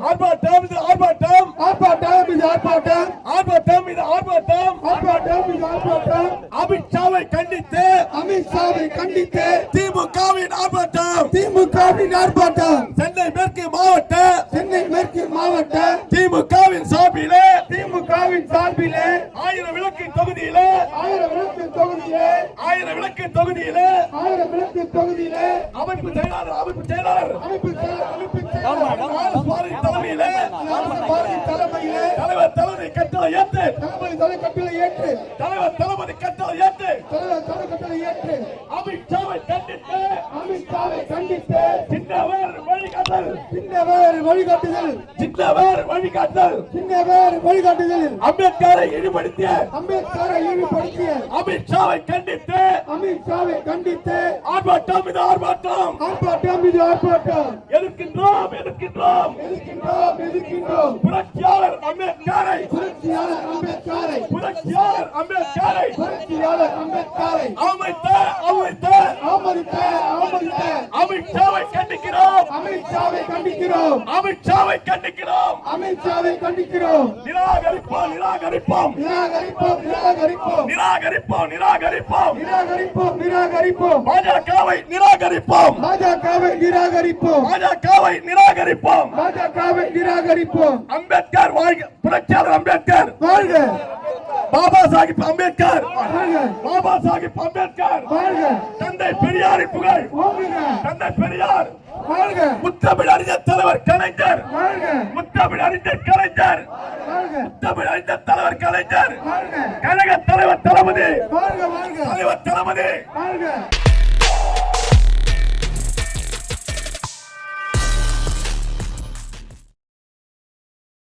ஆர்ப்பாட்டம் இது ஆர்ப்பாட்டம். ஆர்ப்பாட்டம் இது ஆர்ப்பாட்டம். ஆர்ப்பாட்டம் இது ஆர்ப்பாட்டம். ஆர்ப்பாட்டம் இது ஆர்ப்பாட்டம். அமித்ஷாவை கண்டித்து அமித்ஷாவை கண்டித்து திமுகவின் ஆர்ப்பாட்டம். திமுகவின் ஆர்ப்பாட்டம். சென்னை மேற்கு மாவட்ட சென்னை மேற்கு மாவட்ட திமுகவின் சார்பிலே திமுகவின் சார்பிலே ஆயிரம் விளக்கு தொகுதியிலே ஆயிரம் விளக்கு தொகுதியிலே ஆயிரம் விளக்கு தொகுதியிலே ஆயிரம் விளக்கு தொகுதியிலே அமைப்பு செயலாளர் அமைப்பு செயலாளர். அமைப்பு செயல்- அமைப்பு செயலாளர். தலைமையிலே தலைவர் தளபதி கட்டளை ஏற்று. தளபதி தலை கட்டளை ஏற்று தலைவர் தளபதி கட்டளை ஏற்று. தலைவர் தலை கட்டளை ஏற்று. அமித்ஷாவை கண்டித்து அமித்ஷாவை கண்டித்து சின்னவர் வழிகாட்டல். சின்னவர் வழிகாட்டுதல். சின்னவர் வழிகாட்டல். சின்னவர் வழிகாட்டுதல். அம்பேத்கரை இழிபடுத்திய அம்பேத்கரை ஈடுபடுத்திய அமித்ஷாவை கண்டித்து. அமித்ஷாவை கண்டித்து. ஆர்ப்பாட்டம் இது ஆர்ப்பாட்டம். ஆர்ப்பாட்டம் இது ஆர்ப்பாட்டம். எதிர்க்கின்றோம் எதிர்க்கின்றோம். எதிர்க்கின்றோம் எதிர்க்கின்றோம். புரட்சியாளர் அம்பேத்கரை. புரட்சியாளர் அம்பேத்கரை. புரட்சியாளர் அம்பேத்கரை. புரட்சியாளர் அம்பேத்கரை. அமைத்த அமைத்த ஆமதித்த ஆமதித்த அமித்ஷாவை கண்டிக்கிறோம் அமித்ஷாவை கண்டிக்கிறோம். அமித்ஷாவை கண்டிக்கிறோம். அமித்ஷாவை கண்டிக்கிறோம். நிராகரிப்போம் நிராகரிப்போம். நிராகரிப்போம் நிராகரிப்போம். நிராகரிப்போம் நிராகரிப்போம். நிராகரிப்போம் நிராகரிப்போம். பாஜகவை நிராகரிப்போம். பாஜகவை நிராகரிப்போம். பாஜகவை நிராகரிப்போம். பாஜகவை நிராகரிப்போம். அம்பேத்கர் வாழ்க. புரட்சியாளர் அம்பேத்கர். வாழ்க. பாபா சாஹிப் அம்பேத்கர். பாபா சாஹிப் அம்பேத்கர். தந்தை பெரியாரின் புகழ். தந்தை பெரியார். முத்தமிழ் அறிஞர் தலைவர் கலைஞர். முத்தமிழ் அறிஞர் கலைஞர். முத்தமிழ் அறிஞர் தலைவர் கலைஞர். கழக தலைவர் தளபதி. தலைவர் தளபதி.